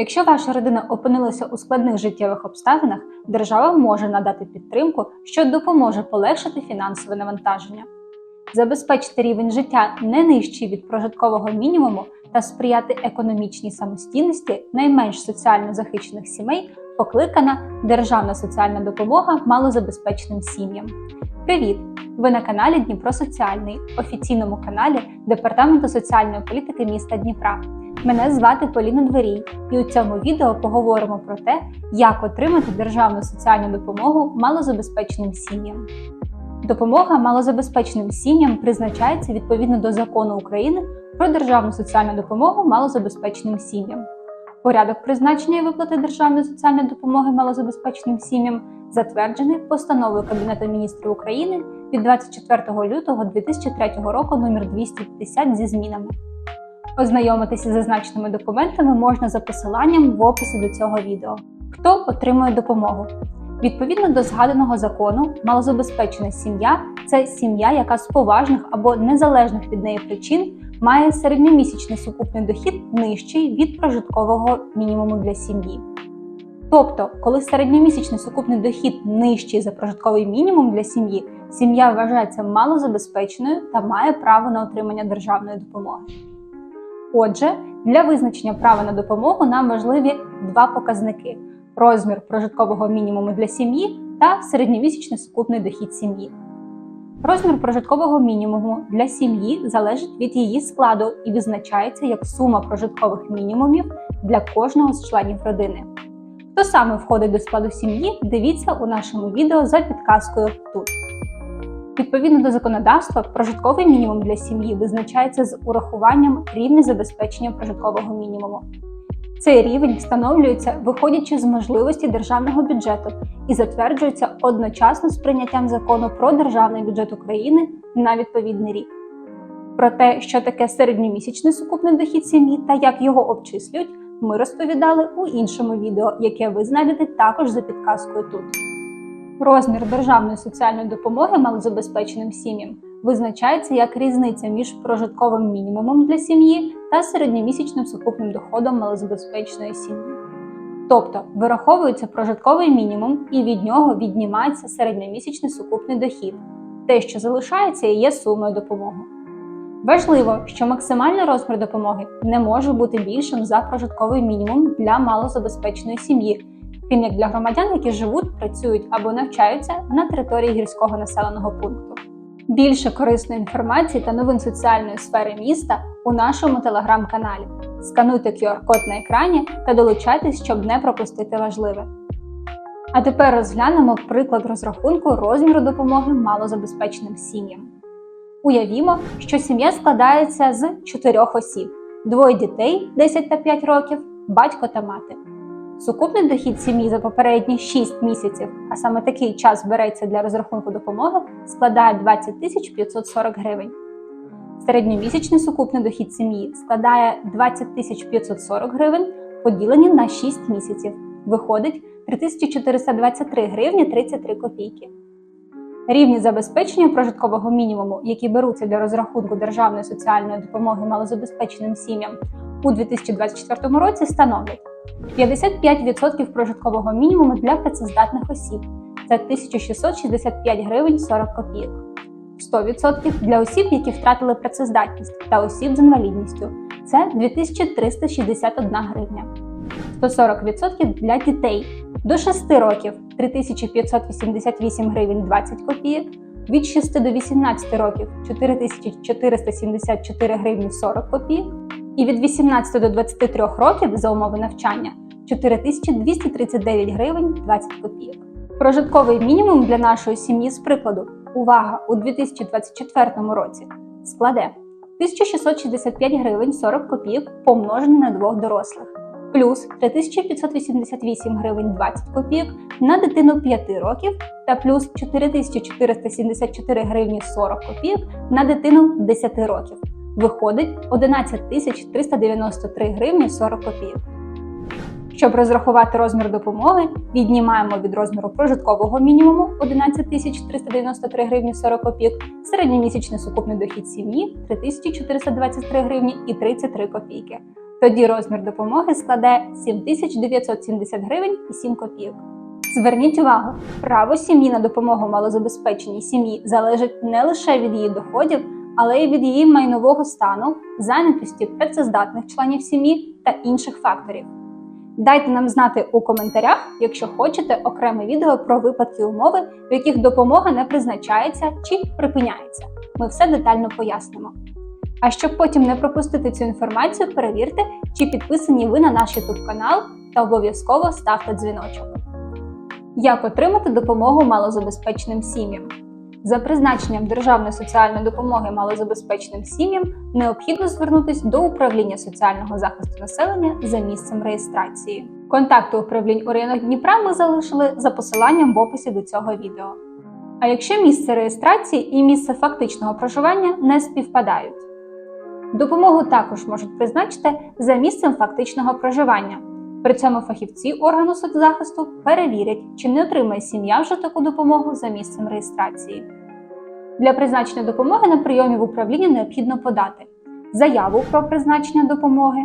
Якщо ваша родина опинилася у складних життєвих обставинах, держава може надати підтримку, що допоможе полегшити фінансове навантаження. Забезпечити рівень життя не нижчий від прожиткового мінімуму та сприяти економічній самостійності найменш соціально захищених сімей покликана Державна соціальна допомога малозабезпеченим сім'ям. Привіт! Ви на каналі Дніпро Соціальний, офіційному каналі Департаменту соціальної політики міста Дніпра. Мене звати Поліна Дворій, і у цьому відео поговоримо про те, як отримати державну соціальну допомогу малозабезпеченим сім'ям. Допомога малозабезпеченим сім'ям призначається відповідно до закону України про державну соціальну допомогу малозабезпеченим сім'ям. Порядок призначення і виплати державної соціальної допомоги малозабезпеченим сім'ям затверджений постановою Кабінету міністрів України від 24 лютого 2003 року номер 250 зі змінами. Ознайомитися з зазначеними документами можна за посиланням в описі до цього відео. Хто отримує допомогу? Відповідно до згаданого закону, малозабезпечена сім'я це сім'я, яка з поважних або незалежних від неї причин має середньомісячний сукупний дохід нижчий від прожиткового мінімуму для сім'ї. Тобто, коли середньомісячний сукупний дохід нижчий за прожитковий мінімум для сім'ї, сім'я вважається малозабезпеченою та має право на отримання державної допомоги. Отже, для визначення права на допомогу нам важливі два показники: розмір прожиткового мінімуму для сім'ї та середньомісячний сукупний дохід сім'ї. Розмір прожиткового мінімуму для сім'ї залежить від її складу і визначається як сума прожиткових мінімумів для кожного з членів родини. Хто саме входить до складу сім'ї, дивіться у нашому відео за підказкою тут. Відповідно до законодавства, прожитковий мінімум для сім'ї визначається з урахуванням рівня забезпечення прожиткового мінімуму. Цей рівень встановлюється, виходячи з можливості державного бюджету і затверджується одночасно з прийняттям закону про державний бюджет України на відповідний рік. Про те, що таке середньомісячний сукупний дохід сім'ї та як його обчислюють, ми розповідали у іншому відео, яке ви знайдете також за підказкою тут. Розмір державної соціальної допомоги малозабезпеченим сім'ям визначається як різниця між прожитковим мінімумом для сім'ї та середньомісячним сукупним доходом малозабезпеченої сім'ї. Тобто вираховується прожитковий мінімум і від нього віднімається середньомісячний сукупний дохід. Те, що залишається, є сумою допомоги. Важливо, що максимальний розмір допомоги не може бути більшим за прожитковий мінімум для малозабезпеченої сім'ї, як для громадян, які живуть, працюють або навчаються на території гірського населеного пункту. Більше корисної інформації та новин соціальної сфери міста у нашому телеграм-каналі. Скануйте QR-код на екрані та долучайтесь, щоб не пропустити важливе. А тепер розглянемо приклад розрахунку розміру допомоги малозабезпеченим сім'ям. Уявімо, що сім'я складається з чотирьох осіб: двоє дітей 10 та 5 років, батько та мати. Сукупний дохід сім'ї за попередні 6 місяців, а саме такий час береться для розрахунку допомоги, складає 20 тисяч 540 гривень. Середньомісячний сукупний дохід сім'ї складає 20 тисяч 540 гривень, поділені на 6 місяців. Виходить 3423 гривні 33 копійки. Рівні забезпечення прожиткового мінімуму, які беруться для розрахунку державної соціальної допомоги малозабезпеченим сім'ям у 2024 році, становлять 55% прожиткового мінімуму для працездатних осіб це 1665 гривень 40 копійок, 100% для осіб, які втратили працездатність та осіб з інвалідністю це 2361 гривня, 140% для дітей до 6 років 3588 гривень 20 копійок, від 6 до 18 років 4474 гривні 40 копійок, і від 18 до 23 років за умови навчання 4239 гривень 20 копійок. Прожитковий мінімум для нашої сім'ї з прикладу увага у 2024 році складе 1665 гривень 40 копійок помножене на двох дорослих плюс 3588 гривень 20 копійок на дитину 5 років та плюс 4474 гривні 40 копійок на дитину 10 років. Виходить 11 тисяч 393 гривні 40 копійок. Щоб розрахувати розмір допомоги, віднімаємо від розміру прожиткового мінімуму 11 тисяч 393 гривні 40 копійок, середньомісячний сукупний дохід сім'ї 3423 гривні і 33 копійки. Тоді розмір допомоги складе 7970 гривень і 7 копійок. Зверніть увагу, право сім'ї на допомогу малозабезпеченій сім'ї залежить не лише від її доходів, але й від її майнового стану, зайнятості працездатних членів сім'ї та інших факторів. Дайте нам знати у коментарях, якщо хочете окреме відео про випадки умови, в яких допомога не призначається чи припиняється. Ми все детально пояснимо. А щоб потім не пропустити цю інформацію, перевірте, чи підписані ви на наш YouTube канал та обов'язково ставте дзвіночок. Як отримати допомогу малозабезпеченим сім'ям? За призначенням державної соціальної допомоги малозабезпеченим сім'ям необхідно звернутися до управління соціального захисту населення за місцем реєстрації. Контакти управлінь у районах Дніпра ми залишили за посиланням в описі до цього відео. А якщо місце реєстрації і місце фактичного проживання не співпадають, допомогу також можуть призначити за місцем фактичного проживання. При цьому фахівці органу соцзахисту перевірять, чи не отримає сім'я вже таку допомогу за місцем реєстрації. Для призначення допомоги на прийомі в управлінні необхідно подати заяву про призначення допомоги,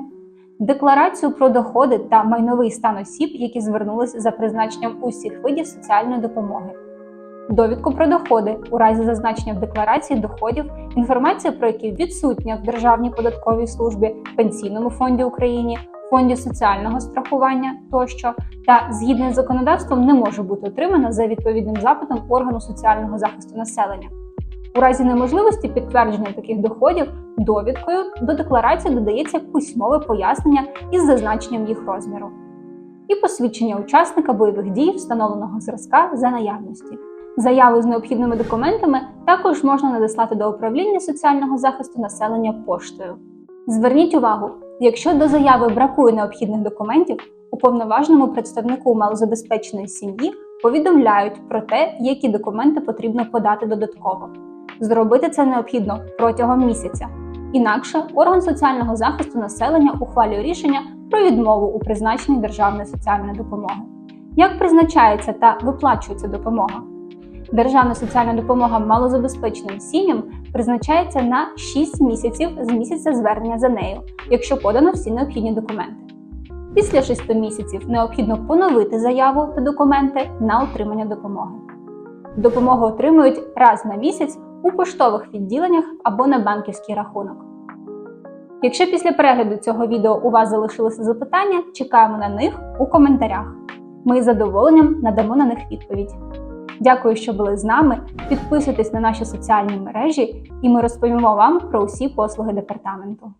декларацію про доходи та майновий стан осіб, які звернулися за призначенням усіх видів соціальної допомоги, довідку про доходи у разі зазначення в декларації доходів, інформація про які відсутня в Державній податковій службі, Пенсійному фонді України, фонді соціального страхування тощо, та згідно з законодавством не може бути отримана за відповідним запитом органу соціального захисту населення. У разі неможливості підтвердження таких доходів довідкою до декларації додається письмове пояснення із зазначенням їх розміру і посвідчення учасника бойових дій встановленого зразка за наявності. Заяву з необхідними документами також можна надіслати до управління соціального захисту населення поштою. Зверніть увагу, якщо до заяви бракує необхідних документів, уповноваженому представнику малозабезпеченої сім'ї повідомляють про те, які документи потрібно подати додатково. Зробити це необхідно протягом місяця. Інакше орган соціального захисту населення ухвалює рішення про відмову у призначенні державної соціальної допомоги. Як призначається та виплачується допомога? Державна соціальна допомога малозабезпеченим сім'ям призначається на 6 місяців з місяця звернення за нею, якщо подано всі необхідні документи. Після 6 місяців необхідно поновити заяву та документи на отримання допомоги. Допомогу отримують раз на місяць у поштових відділеннях або на банківський рахунок. Якщо після перегляду цього відео у вас залишилися запитання, чекаємо на них у коментарях. Ми з задоволенням надамо на них відповідь. Дякую, що були з нами. Підписуйтесь на наші соціальні мережі, і ми розповімо вам про усі послуги департаменту.